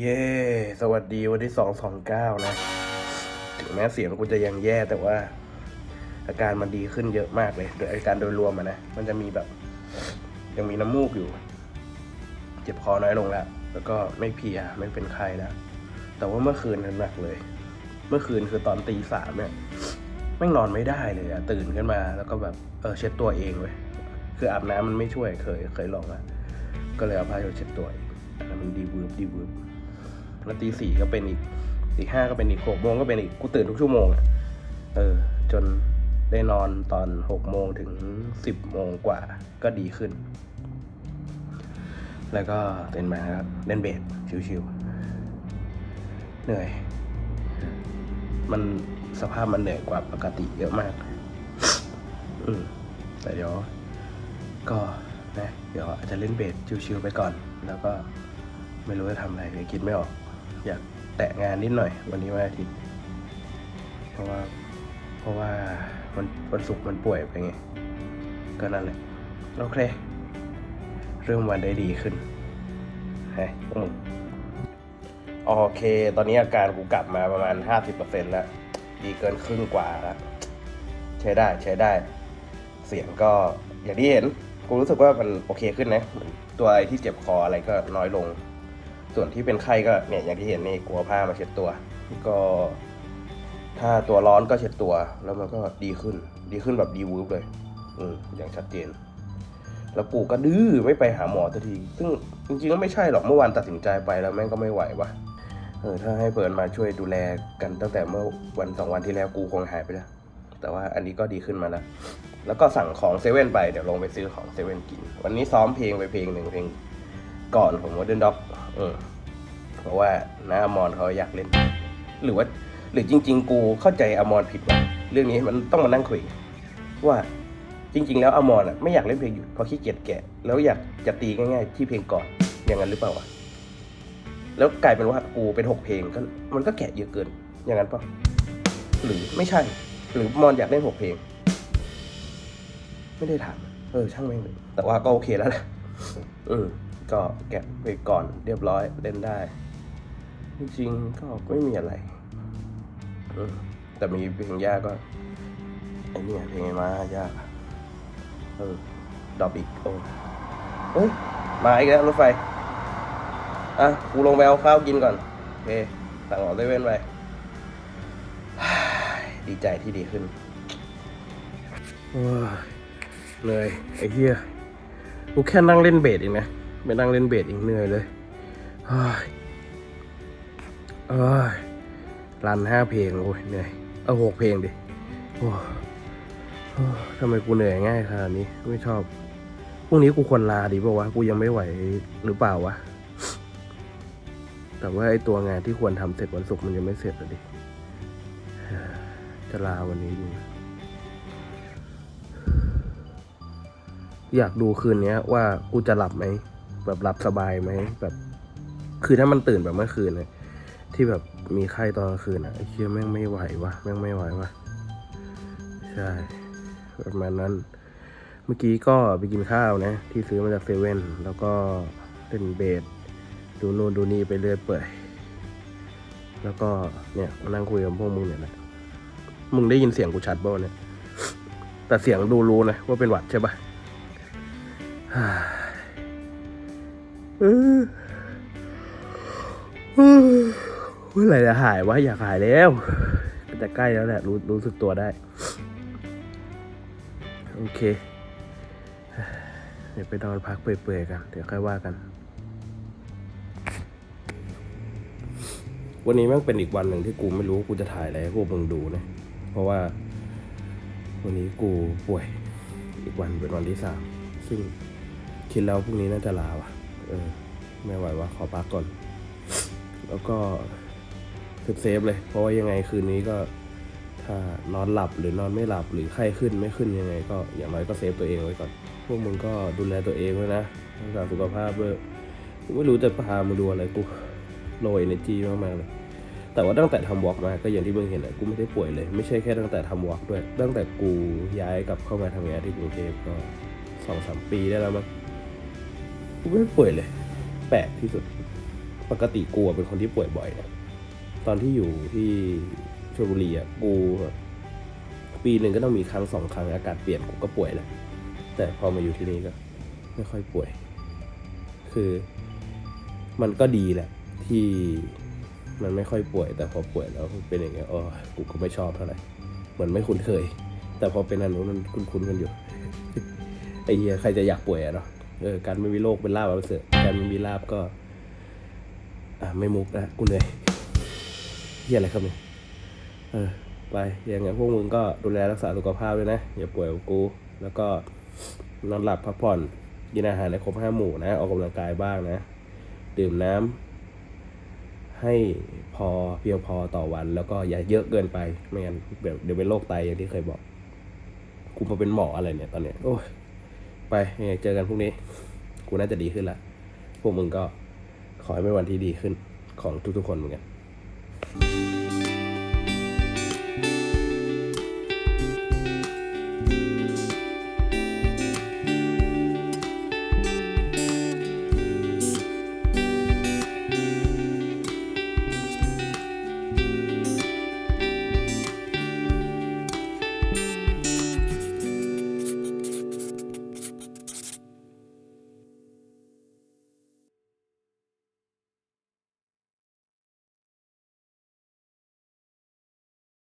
เย้ สวัสดีวันที่สองสองเก้านะ ถึงแม้เสียงกูจะยังแย่แต่ว่า อาการมันดีขึ้นเยอะมากเลย โดยอาการโดยรวมอะนะ มันจะมีแบบ ยังมีน้ำมูกอยู่ เจ็บคอน้อยลงแล้ว แล้วก็ไม่เพลียไม่เป็นไข้แล้วแต่ว่าเมื่อคืนนั้นหนักเลย เมื่อคืนคือตอนตีสามเนี่ยแม่นอนไม่ได้เลยอะตื่นขึ้นมา แล้วก็แบบเออเช็ดตัวเองเว้ย คืออาบน้ำมันไม่ช่วยเคยเคยลองอะก็เลยเอาผ้าเช็ดตัวเองอันนั้นมันดีวืบดีวืบ แล้วตีสี่ก็เป็นอีกตีห้าก็เป็นอีกหกโมงก็เป็นอีกกูตื่นทุกชั่วโมงอะเออ จนได้นอนตอนหกโมงถึงสิบโมงกว่าก็ดีขึ้น แล้วก็ตื่นมาครับเล่นเบสชิวๆเหนื่อย มันสภาพมันเหนื่อยกว่าปกติเยอะมาก อืมแต่เดี๋ยวก็นะเดี๋ยวอาจจะเล่นเบสชิวๆไปก่อน แล้วก็ไม่รู้จะทำอะไรเลยคิดไม่ออก อยากแตะงานนิดหน่อย วันนี้วันอาทิตย์เพราะว่าเพราะว่าวันวันศุกร์มันป่วยไปไงก็นั่นแหละโอเค เริ่มวันได้ดีขึ้นฮ้ยพวกมึงโอเค ตอนนี้อาการกูกลับมาประมาณ 50%แล้ว ดีเกินครึ่งกว่าแล้ว ใช้ได้ใช้ได้ เสียงก็อย่างที่เห็น กูรู้สึกว่ามันโอเคขึ้นนะเหมือนตัวไอ้ที่เจ็บคออะไรก็น้อยลง ส่วนที่เป็นไข้ก็เนี่ยอย่างที่เห็นนี่กลัวผ้ามาเช็ดตัว ก็ถ้าตัวร้อนก็เช็ดตัว แล้วมันก็ดีขึ้น ดีขึ้นแบบดีวูบเลย อืมอย่างชัดเจน แล้วปู่ก็ดื้อไม่ไปหาหมอสักที ซึ่งจริงๆก็ไม่ใช่หรอกเมื่อวานตัดสินใจไปแล้วแม่งก็ไม่ไหววะเออถ้าให้เปิดมาช่วยดูแลกันตั้งแต่เมื่อวันสองวันที่แล้วกูคงหายไปแล้ว แต่ว่าอันนี้ก็ดีขึ้นมาแล้ว แล้วก็สั่งของเซเว่นไปเดี๋ยวลงไปซื้อของเซเว่นกิน วันนี้ซ้อมเพลงไปเพลงหนึ่งเพลงก่อนของ Modern Dog เออ เพราะว่าน้าอมรเขาอยากเล่น หรือว่า หรือจริง ๆ กูเข้าใจอมรผิดว่ะเรื่องนี้มันต้องมานั่งคุย ว่าจริง ๆ แล้วอมรอะไม่อยากเล่นเพลงหยุดเพราะขี้เกียจแกะ แล้วอยากจะตีง่ายๆ ที่เพลงก่อนอย่างนั้นหรือเปล่าวะแล้วกลายเป็นว่ากูเป็นหกเพลงก็มันก็แกะเยอะเกิน อย่างนั้นเปล่าหรือไม่ใช่ หรือมอนอยากเล่นหกเพลง ไม่ได้ถามเออช่างแม่งเลยแต่ว่าก็โอเคแล้วแหละอืมก็แกะไปก่อนเรียบร้อยเล่นได้ จริงก็ไม่มีอะไร แต่มีเพลงยากก็ไอ้เนี่ยเพลงมายากเออดอปอีกโอ้เฮ้ยมาอีกแล้วรถไฟ อะ กูลงไปเอาข้าวกินก่อน โอเคสั่งออกเซเว่นไป ดีใจที่ดีขึ้นโอ้ยเหนื่อยไอ้เหี้ย กูแค่นั่งเล่นเบสเองนะไม่นั่งเล่นเบสเองเหนื่อยเลย เอ้ยรันห้าเพลงโอ้ยเหนื่อยเอาหกเพลงดิโอ้ทำไมกูเหนื่อยง่ายขนาดนี้ไม่ชอบพรุ่งนี้กูควรลาดีป่าวะกูยังไม่ไหวหรือเปล่าวะแต่ว่าไอตัวงานที่ควรทำเสร็จวันศุกร์มันยังไม่เสร็จอะดิจะลาวันนี้ดีอยากดูคืนเนี้ยว่ากูจะหลับไหมแบบหลับสบายไหมแบบ คือถ้ามันตื่นแบบเมื่อคืนเนี่ย ที่แบบมีไข้ตอนกลางคืนอะไอ้เชี่ยแม่งไม่ไหววะแม่งไม่ไหววะใช่ประมาณนั้น เมื่อกี้ก็ไปกินข้าวนะ ที่ซื้อมาจากเซเว่นแล้วก็เล่นเบสดูนู่นดูนี่ไปเรื่อยเปื่อยแล้วก็เนี่ยมานั่งคุยกับพวกมึงเนี่ยแหละมึงได้ยินเสียงกูชัดบ่เนี่ยแต่เสียงดูรู้นะว่าเป็นหวัดใช่ปะเออ เออเมื่อไหร่จะหายวะอยากหายแล้วแต่ใกล้แล้วแหละรู้รู้สึกตัวได้ โอเค เดี๋ยวไปนอนพักเปื่อยๆกัน เดี๋ยวค่อยว่ากัน วันนี้ม่งเป็นอีกวันหนึ่งที่กูไม่รู้กูจะถ่ายอะไรให้พวกมึงดูนะ เพราะว่า วันนี้กูป่วย อีกวันเป็นวันที่สามซึ่งคิดแล้วพรุ่งนี้น่าจะลาว่ะ เออ ไม่ไหวว่ะขอพักก่อน แล้วก็ เซฟเซฟเลย เพราะว่ายังไงคืนนี้ก็ถ้านอนหลับหรือนอนไม่หลับหรือไข้ขึ้นไม่ขึ้นยังไง ก็อย่างน้อยก็เซฟตัวเองไว้ก่อน พวกมึงก็ดูแลตัวเองไว้นะรักษาสุขภาพด้วยกูไม่รู้จะพามาดูอะไรกูโลเอเนจีมากๆเลยแต่ว่าตั้งแต่ทำวอล์กมาก็อย่างที่มึงเห็นแหละกูไม่ได้ป่วยเลย ไม่ใช่แค่ตั้งแต่ทำวอล์กด้วย ตั้งแต่กูย้ายกลับเข้ามาทำงานที่กรุงเทพก็สองสามปีได้แล้วมั้งกูไม่ป่วยเลย แปลกที่สุด ปกติกูเป็นคนที่ป่วยบ่อยนะ ตอนที่อยู่ที่ชลบุรีอะกูแบบปีหนึ่งก็ต้องมีครั้งสองครั้งอากาศเปลี่ยนกูก็ป่วยแหละแต่พอมาอยู่ที่นี่ก็ ไม่ค่อยป่วย คือ มันก็ดีแหละ ที่มันไม่ค่อยป่วย แต่พอป่วยแล้วเป็นอย่างเงี้ยอ๋อกูก็ไม่ชอบเท่าไหร่เหมือนไม่คุ้นเคย แต่พอเป็นอันนู้นมันคุ้นๆกันอยู่ไอ้เหี้ยใครจะอยากป่วยอะเนาะเออการไม่มีโรคเป็นลาบเอาไปเสอะการไม่มีลาบก็ อะไม่มุกนะกูเหนื่อย เหี้ยอะไรครับเนี่ยเออไปยังไงพวกมึงก็ดูแลรักษาสุขภาพด้วยนะ อย่าป่วยกับกู แล้วก็นอนหลับพักผ่อนกินอาหารในครบห้าหมู่นะ ออกกำลังกายบ้างนะ ดื่มน้ำให้พอเพียงพอต่อวัน แล้วก็อย่าเยอะเกินไปไม่งั้นเดี๋ยวเป็นโรคไตอย่างที่เคยบอกกูมาเป็นหมออะไรเนี่ยตอนเนี้ยโอ้ยไปยังไงเจอกันพรุ่งนี้ กูน่าจะดีขึ้นละพวกมึงก็ขอให้เป็นวันที่ดีขึ้นของทุกๆคนเหมือนกัน